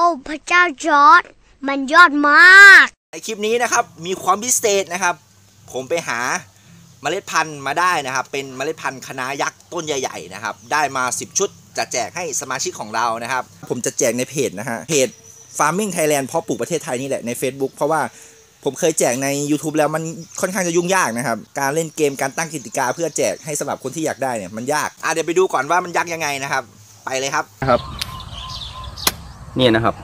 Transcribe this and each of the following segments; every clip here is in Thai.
อ้พระเจ้าจอร์ดมันยอดมากในคลิปนี้นะครับมีความพิเศษนะครับ ผมไปหาเมล็ดพันธุ์มาได้นะครับ เป็นเมล็ดพันธุ์คะน้ายักษ์ต้นใหญ่ๆนะครับ ได้มา 10 ชุดจะแจกให้สมาชิกของเรานะครับ ผมจะแจกในเพจนะฮะเพจ Farming Thailand เพาะปลูกประเทศไทยนี่แหละใน Facebook เพราะว่าผมเคยแจกใน YouTube แล้วมันค่อนข้างจะยุ่งยากนะครับ การเล่นเกมการตั้งกติกาเพื่อแจกให้สำหรับคนที่อยากได้เนี่ยมันยากอะเดี๋ยวไปดูก่อนว่ามันยากยังไงนะครับ ไปเลยครับนะครับ นี่นะครับ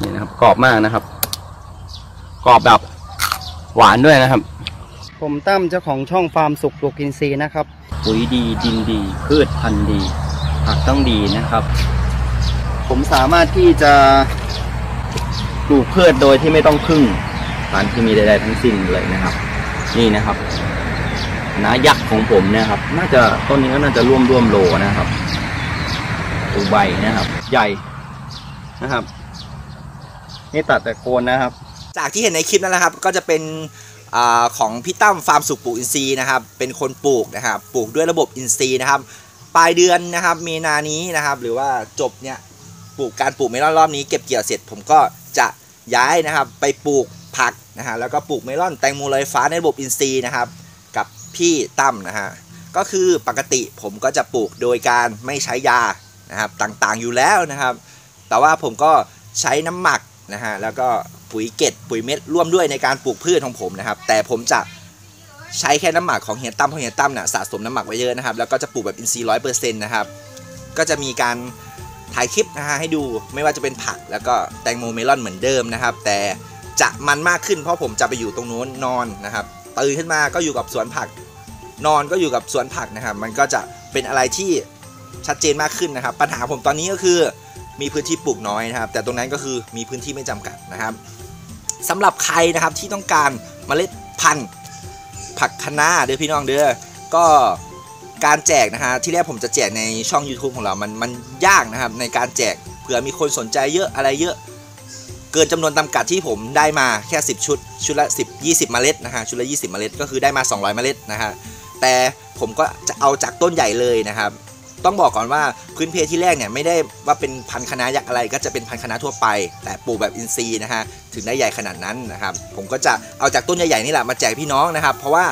นี่นะครับกรอบมากนะครับ กรอบแบบหวานด้วยนะครับ ผมตั้มเจ้าของช่องฟาร์มสุขปลูกอินทรีย์นะครับ ปุ๋ยดีดินดี พืชพันธุ์ดีผักต้องดีนะครับ ผมสามารถที่จะปลูกพืชโดยที่ไม่ต้องพึ่งสารที่มีใดๆทั้งสิ้นเลยนะครับ นี่นะครับนายักษ์ของผมเนี่ยครับ น่าจะต้นนี้ก็น่าจะร่วมร่วมโลนะครับดูใบนะครับ ใหญ่ นะครับ นี่ตัดแต่โคนนะครับ จากที่เห็นในคลิปนั่นแหละครับ ก็จะเป็นอของพี่ตั้มฟาร์มสุขปลูกอินทรีย์นะครับ เป็นคนปลูกนะครับปลูกด้วยระบบอินทรีย์นะครับ ปลายเดือนนะครับมีนานี้นะครับ หรือว่าจบเนี่ยปลูกการปลูกเมลอนรอบนี้เก็บเกี่ยวเสร็จ ผมก็จะย้ายนะครับ ไปปลูกผักนะฮะแล้วก็ปลูกเมลอนแตงโมลอยฟ้าในระบบอินทรีย์นะครับ กับพี่ตั้มนะฮะก็คือปกติผมก็จะปลูกโดยการไม่ใช้ยานะครับต่างๆอยู่แล้วนะครับ แต่ว่าผมก็ใช้น้ำหมักนะฮะแล้วก็ปุ๋ยเกล็ดปุ๋ยเม็ดร่วมด้วยในการปลูกพืชของผมนะครับ แต่ผมจะใช้แค่น้ำหมักของเฮียตั้มเพราะเฮียตั้มน่ะสะสมน้ำหมักไว้เยอะนะครับ แล้วก็จะปลูกแบบอินทรีย์ร้อยเปอร์เซ็นต์นะครับ ก็จะมีการถ่ายคลิปนะฮะให้ดูไม่ว่าจะเป็นผักแล้วก็แตงโมเมลอนเหมือนเดิมนะครับ แต่จะมันมากขึ้นเพราะผมจะไปอยู่ตรงนู้นนอนนะครับตื่นขึ้นมาก็อยู่กับสวนผัก นอนก็อยู่กับสวนผักนะครับ มันก็จะเป็นอะไรที่ชัดเจนมากขึ้นนะครับ ปัญหาผมตอนนี้ก็คือ มีพื้นที่ปลูกน้อยนะครับ แต่ตรงนั้นก็คือมีพื้นที่ไม่จำกัดนะครับสำหรับใครนะครับที่ต้องการเมล็ดพันธุ์ผักคะน้าเด้อพี่น้องเด้อก็การแจกนะฮะที่แรกผมจะแจกในช่อง YouTube ของเรา มันมันยากนะครับ ในการแจกเผื่อมีคนสนใจเยอะอะไรเยอะ เกินจำนวนจำกัดที่ผมได้มาแค่ 10 ชุด ชุดละ 10 20 เมล็ดนะฮะชุดละ 20 เมล็ดก็คือได้มา 200 เมล็ดนะฮะแต่ผมก็จะเอาจากต้นใหญ่เลยนะครับ ต้องบอกก่อนว่าพื้นเพที่แรกเนี่ยไม่ได้ว่าเป็นพันธุ์คะน้ายักษ์อะไร ก็จะเป็นพันธุ์คะทั่วไป แต่ปลูกแบบอินทรีย์นะฮะถึงได้ใหญ่ขนาดนั้นนะครับ ผมก็จะเอาจากต้นใหญ่ๆนี่แหละมาแจกพี่น้องนะครับ เพราะว่า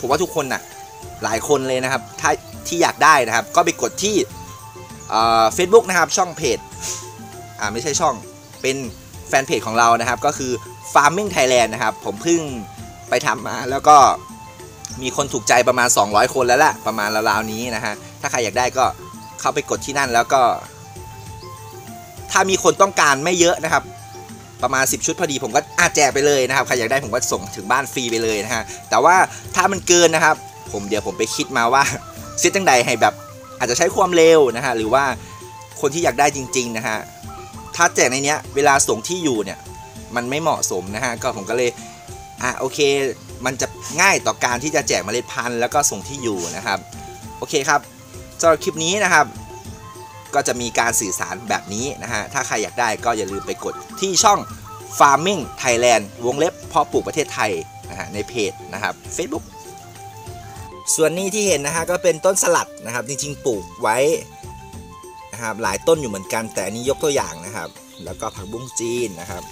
ผมว่าทุกคนน่ะหลายคนเลยนะครับถ้าที่อยากได้นะครับ ก็ไปกดที่เฟซบุ๊กนะครับช่องเพจอ่าไม่ใช่ช่องเป็นแฟนเพจของเรานะครับ ก็คือ Farming Thailand นะครับ ผมเพิ่งไปทำมาแล้วก็มีคนถูกใจประมาณ 200 คนแล้วแหละประมาณราวๆนี้นะฮะ ถ้าใครอยากได้ก็เข้าไปกดที่นั่นแล้วก็ ถ้ามีคนต้องการไม่เยอะนะครับ ประมาณ 10 ชุดพอดีผมก็อาแจกไปเลยนะครับใครอยากได้ผมก็ส่งถึงบ้านฟรีไปเลยนะฮะแต่ว่าถ้ามันเกินนะครับ ผมเดี๋ยวผมไปคิดมาว่าเซตจังใดให้แบบอาจจะใช้ความเร็วนะฮะหรือว่าคนที่อยากได้จริง ๆนะฮะถ้าแจกในเนี้ยเวลาส่งที่อยู่เนี่ยมันไม่เหมาะสมนะฮะก็ผมก็เลยอะโอเค มันจะง่ายต่อการที่จะแจกเมล็ดพันธุ์แล้วก็ส่งที่อยู่นะครับ โอเคครับ สำหรับคลิปนี้นะครับ ก็จะมีการสื่อสารแบบนี้นะฮะ ถ้าใครอยากได้ก็อย่าลืมไปกดที่ช่อง Farming Thailand วงเล็บเพาะปลูกประเทศไทยนะฮะในเพจนะครับ Facebook ส่วนนี้ที่เห็นนะฮะก็เป็นต้นสลัดนะครับ จริงๆ ปลูกไว้นะครับหลายต้นอยู่เหมือนกันแต่อันนี้ยกตัวอย่างนะครับ แล้วก็ผักบุ้งจีนนะครับ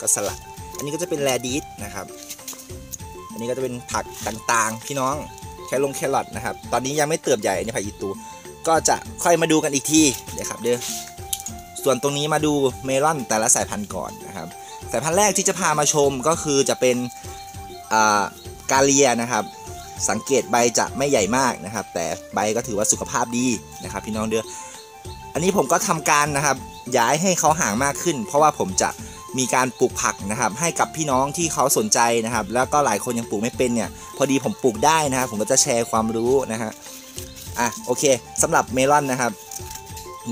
ก็สลัด อันนี้ก็จะเป็นแรดิสนะครับ อันนี้ก็จะเป็นผักต่างๆ พี่น้อง แคลงแครอทนะครับ ตอนนี้ยังไม่เติบใหญ่อันนี้ผักอีตู ก็จะค่อยมาดูกันอีกทีเดี๋ยวครับเด้อส่วนตรงนี้มาดูเมลอนแต่ละสายพันธุ์ก่อนนะครับ สายพันธุ์แรกที่จะพามาชมก็คือจะเป็นกาเลียนะครับ สังเกตใบจะไม่ใหญ่มากนะครับ แต่ใบก็ถือว่าสุขภาพดีนะครับ พี่น้องเด้ออันนี้ผมก็ทำการนะครับ ย้ายให้เขาห่างมากขึ้น เพราะว่าผมจะ มีการปลูกผักนะครับ ให้กับพี่น้องที่เขาสนใจนะครับ แล้วก็หลายคนยังปลูกไม่เป็นเนี่ยพอดีผมปลูกได้นะครับผมก็จะแชร์ความรู้นะฮะอะโอเคสำหรับเมลอนนะครับ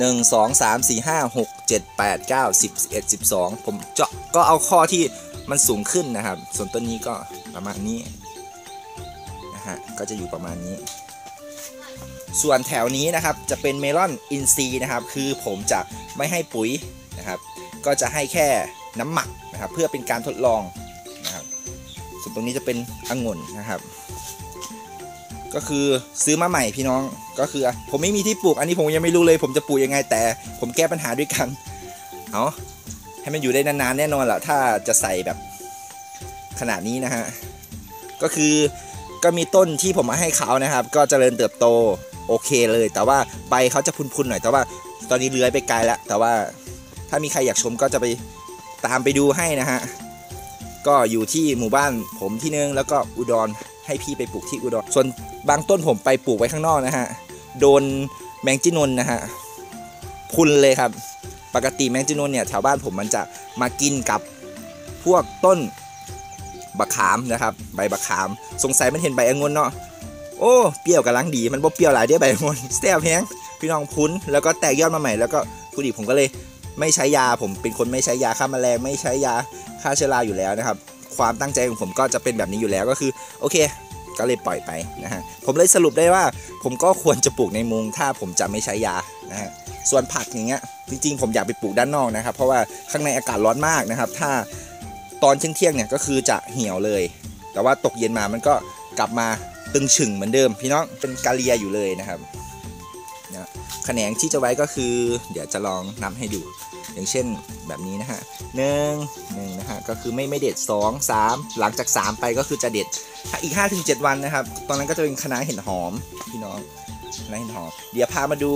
1 2 3 4 5 6 7 8 9 10 11 12 ผมเจาะก็เอาข้อที่มันสูงขึ้นนะครับ ส่วนต้นนี้ก็ประมาณนี้นะฮะก็จะอยู่ประมาณนี้ ส่วนแถวนี้นะครับจะเป็นเมลอนอินซีนะครับ คือผมจะไม่ให้ปุ๋ยนะครับ ก็จะให้แค่ น้ำหมักนะครับ เพื่อเป็นการทดลองนะครับส่วนตรงนี้จะเป็นองุ่นนะครับ ก็คือซื้อมาใหม่พี่น้องก็คือผมไม่มีที่ปลูก อันนี้ผมยังไม่รู้เลย ผมจะปลูกยังไงแต่ ผมแก้ปัญหาด้วยกันเอาให้มันอยู่ได้นานๆแน่นอนแหละถ้าจะใส่แบบขนาดนี้นะฮะก็คือก็มีต้นที่ผมมาให้เขานะครับ ก็เจริญเติบโตโอเคเลย แต่ว่าใบเขาจะพุนๆหน่อยแต่ว่าตอนนี้เลื้อยไปไกลแล้วแต่ว่าถ้ามีใครอยากชมก็จะไป ตามไปดูให้นะฮะ ก็อยู่ที่หมู่บ้านผมที่นึง แล้วก็อุดรให้พี่ไปปลูกที่อุดร ส่วนบางต้นผมไปปลูกไว้ข้างนอกนะฮะ โดนแมงจีนนนะฮะ พุนเลยครับ ปกติแมงจีนนเนี่ยแถวบ้านผมมันจะมากินกับพวกต้นบักขามนะครับ ใบบักขาม สงสัยมันเห็นใบองุ่นเนาะ โอ้ เปรี้ยวกำลังดี มันบ่เปรี้ยวหลายเด้ใบองุ่นแซ่บแฮงพี่น้องพุ้น แล้วก็แตกยอดมาใหม่ แล้วก็ผู้ดีผมก็เลย ไม่ใช้ยาผมเป็นคนไม่ใช้ยาฆ่าแมลงไม่ใช้ยาฆ่าเชื้อราอยู่แล้วนะครับ ความตั้งใจของผมก็จะเป็นแบบนี้อยู่แล้วก็คือโอเค ก็เลยปล่อยไปนะฮะผมเลยสรุปได้ว่าผมก็ควรจะปลูกในมุงถ้าผมจะไม่ใช้ยานะฮะส่วนผักอย่างเงี้ยจริงๆ ผมอยากไปปลูกด้านนอกนะครับ เพราะว่าข้างในอากาศร้อนมากนะครับ ถ้าตอนเที่ยงเนี่ยก็คือจะเหี่ยวเลย แต่ว่าตกเย็นมามันก็กลับมาตึงฉึงเหมือนเดิม พี่น้องเป็นกาเลียอยู่เลยนะครับ แขนงที่จะไว้ก็คือ เดี๋ยวจะลองนับให้ดู อย่างเช่นแบบนี้นะฮะหนึ่งหนึ่งนะฮะก็คือไม่ไม่เด็ดสองสามหลังจาก 3 ไปก็คือจะเด็ดถ้าอีก5-7วันนะครับ ตอนนั้นก็จะเป็นคณะน้าเห็ดหอมพี่น้องคณะน้าเห็ดหอม เดี๋ยวพามาดู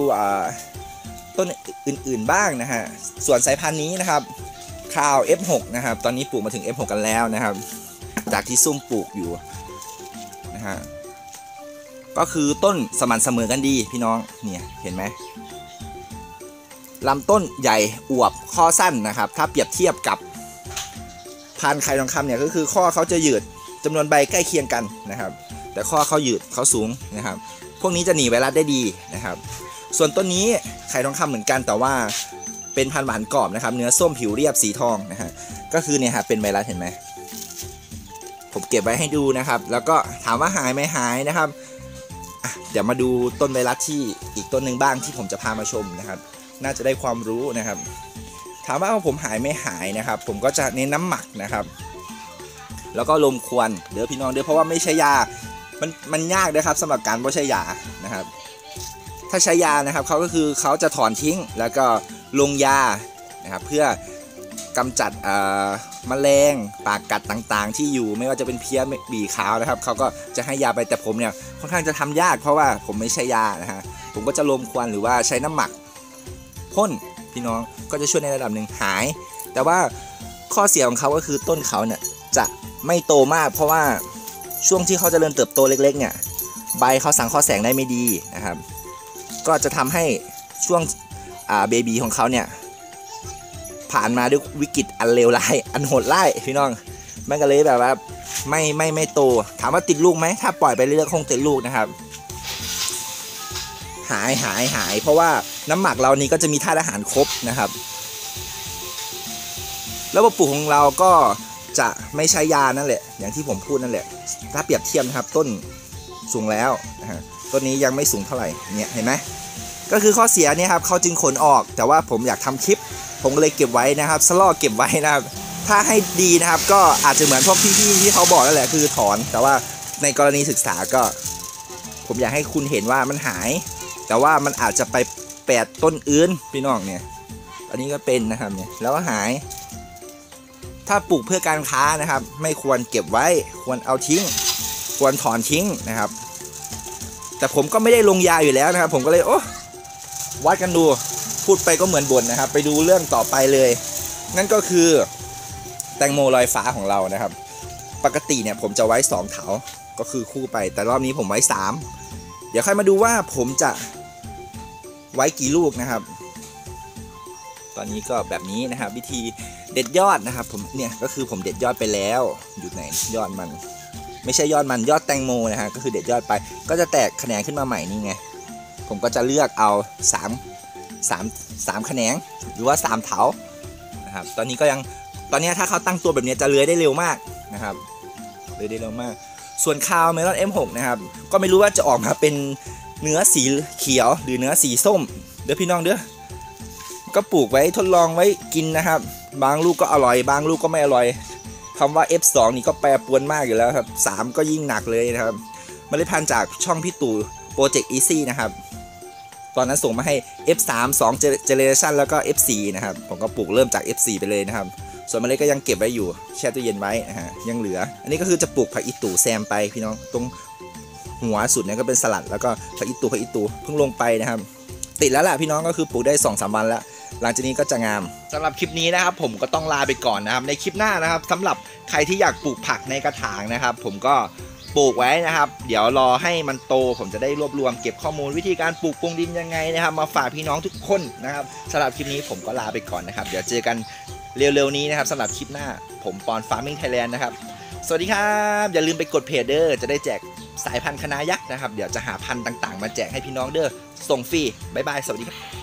ต้นอื่นๆบ้างนะฮะส่วนสายพันธุ์นี้นะครับข้าว F6 นะครับ ตอนนี้ปลูกมาถึง F6 กันแล้วนะครับ จากที่ซุ่มปลูกอยู่นะฮะ ก็คือต้นสม่ำเสมอกันดีพี่น้องเนี่ยเห็นไหมลำต้นใหญ่อวบข้อสั้นนะครับ ถ้าเปรียบเทียบกับพันธุ์ไข่ทองคำเนี่ยก็คือข้อเขาจะยืดจำนวนใบใกล้เคียงกันนะครับ แต่ข้อเขายืดเขาสูงนะครับ พวกนี้จะหนีไวรัสได้ดีนะครับ ส่วนต้นนี้ไข่ทองคำเหมือนกันแต่ว่าเป็นพันธุ์หวานกรอบนะครับ เนื้อส้มผิวเรียบสีทองนะฮะก็คือเนี่ยครับเป็นไวรัสเห็นไหมผมเก็บไว้ให้ดูนะครับ แล้วก็ถามว่าหายไหมหายนะครับ เดี๋ยวมาดูต้นไวรัสที่อีกต้นหนึ่งบ้างที่ผมจะพามาชมนะครับ น่าจะได้ความรู้นะครับ ถามว่าผมหายไม่หายนะครับ ผมก็จะเน้นน้ำหมักนะครับ แล้วก็ลมควันเดี๋ยวพี่น้องเดี๋ยวเพราะว่าไม่ใช่ยา มันมันยากนะครับสำหรับการไม่ใช่ยานะครับ ถ้าใช้ยานะครับเขาก็คือเขาจะถอนทิ้งแล้วก็ลงยานะครับเพื่อ กำจัดมแมลงปากกัดต่างๆ ที่อยู่ไม่ว่าจะเป็นเพี้ยบีขาวนะครับเขาก็จะให้ยาไปแต่ผมเนี่ยค่อนข้างจะทำยากเพราะว่าผมไม่ใช้ยานะฮะผมก็จะลมควันหรือว่าใช้น้ำหมักพ่นพี่น้องก็จะช่วยในระดับหนึ่งหาย แต่ว่าข้อเสียของเขาก็คือต้นเขาเนี่ยจะไม่โตมาก เพราะว่าช่วงที่เขาจเจริญเติบโตเล็กๆเนี่ยใบเขาสังเคราะห์แสงได้ไม่ดีนะครับ ก็จะทำให้ช่วงเบบีของเขาเนี่ย ผ่านมาด้วยวิกฤตอันเลวร้ายอันโหดร้ายพี่น้องมันก็เลยแบบว่า ไม่ไม่ไม่โตถามว่าติดลูกไหมถ้าปล่อยไปเรื่อยๆคงติดลูกนะครับ หายหายหาย เพราะว่าน้ำหมักเรานี้ก็จะมีธาตุอาหารครบนะครับระบบปลูกของเราก็จะไม่ใช้ยานั่นแหละ อย่างที่ผมพูดนั่นแหละ ถ้าเปรียบเทียบนะครับต้นสูงแล้วนะฮะต้นนี้ยังไม่สูงเท่าไหร่เนี่ยเห็นไหมก็คือข้อเสียเนี่ยครับเขาจึงขนออกแต่ว่าผมอยากทำคลิป ผมก็เลยเก็บไว้นะครับสลอเก็บไว้นะครับ ถ้าให้ดีนะครับก็อาจจะเหมือนพวกพี่ๆที่เขาบอกนั่นแหละคือถอน แต่ว่าในกรณีศึกษาก็ ผมอยากให้คุณเห็นว่ามันหาย แต่ว่ามันอาจจะไปแปดต้นอื่นพี่น้องเนี่ย อันนี้ก็เป็นนะครับเนี่ยแล้วก็หาย ถ้าปลูกเพื่อการค้านะครับ ไม่ควรเก็บไว้ควรเอาทิ้ง ควรถอนทิ้งนะครับ แต่ผมก็ไม่ได้ลงยาอยู่แล้วนะครับ ผมก็เลยโอ้วัดกันดู พูดไปก็เหมือนบ่นนะครับ ไปดูเรื่องต่อไปเลย นั่นก็คือแตงโมลอยฟ้าของเรานะครับ ปกติเนี่ยผมจะไว้2เถาก็คือคู่ไป แต่รอบนี้ผมไว้ 3 เดี๋ยวค่อยมาดูว่าผมจะไว้กี่ลูกนะครับ ตอนนี้ก็แบบนี้นะครับ วิธีเด็ดยอดนะครับ ผมเนี่ยก็คือผมเด็ดยอดไปแล้วอยู่ไหนยอดมัน ไม่ใช่ยอดมันยอดแตงโมนะฮะก็คือเด็ดยอดไป ก็จะแตกแขนงขึ้นมาใหม่นี่ไงผมก็จะเลือกเอา3 3 3แขนง หรือว่า 3 เถานะครับตอนนี้ก็ยังตอนนี้ถ้าเขาตั้งตัวแบบนี้จะเลื้อยได้เร็วมากนะครับเลื้อยได้เร็วมาก ส่วนคาวเมลอน M6 นะครับก็ไม่รู้ว่าจะออกมาเป็นเนื้อสีเขียวหรือเนื้อสีส้ม เด้อพี่น้องเด้อก็ปลูกไว้ทดลองไว้กินนะครับ บางลูกก็อร่อย บางลูกก็ไม่อร่อยคำว่า F2 นี่ก็แปรปวนมากอยู่แล้วครับ 3 ก็ยิ่งหนักเลยนะครับเมล็ดพันธุ์จากช่องพี่ตู่โปรเจกต์อีซี่นะครับ ตอนนั้นส่งมาให้ F3 2 generation แล้วก็ F4 นะครับ ผมก็ปลูกเริ่มจาก F4 ไปเลยนะครับ ส่วนเมล็ดก็ยังเก็บไว้อยู่ แช่ตู้เย็นไว้นะฮะยังเหลือ อันนี้ก็คือจะปลูกผักอีตู่แซมไปพี่น้อง ตรงหัวสุดเนี่ยก็เป็นสลัด แล้วก็ผักอีตู่ผักอีตู่เพิ่งลงไปนะครับ ติดแล้วแหละพี่น้องก็คือปลูกได้2อสวันแล้วหลังจากนี้ก็จะงามสำหรับคลิปนี้นะครับ ผมก็ต้องลาไปก่อนนะครับ ในคลิปหน้านะครับสำหรับใครที่อยากปลูกผักในกระถางนะครับ ผมก็ ปลูกไว้นะครับ เดี๋ยวรอให้มันโตผมจะได้รวบรวมเก็บข้อมูลวิธีการปลูกปรุงดินยังไงนะครับ มาฝากพี่น้องทุกคนนะครับสำหรับคลิปนี้ผมก็ลาไปก่อนนะครับ เดี๋ยวเจอกันเร็วๆนี้นะครับสำหรับคลิปหน้าผมปอน Farming Thailand นะครับ สวัสดีครับ อย่าลืมไปกดเพจเด้อจะได้แจกสายพันธุ์คณะยักษ์นะครับ เดี๋ยวจะหาพันธุ์ต่างๆ มาแจกให้พี่น้องเด้อส่งฟรีบ๊ายบายสวัสดีครับ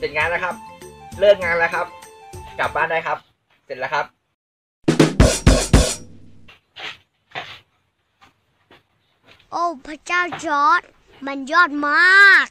เสร็จงานแล้วครับ เลิกงานแล้วครับ กลับบ้านได้ครับ เสร็จแล้วครับ โอ้ พระเจ้าจอร์ดมันยอดมาก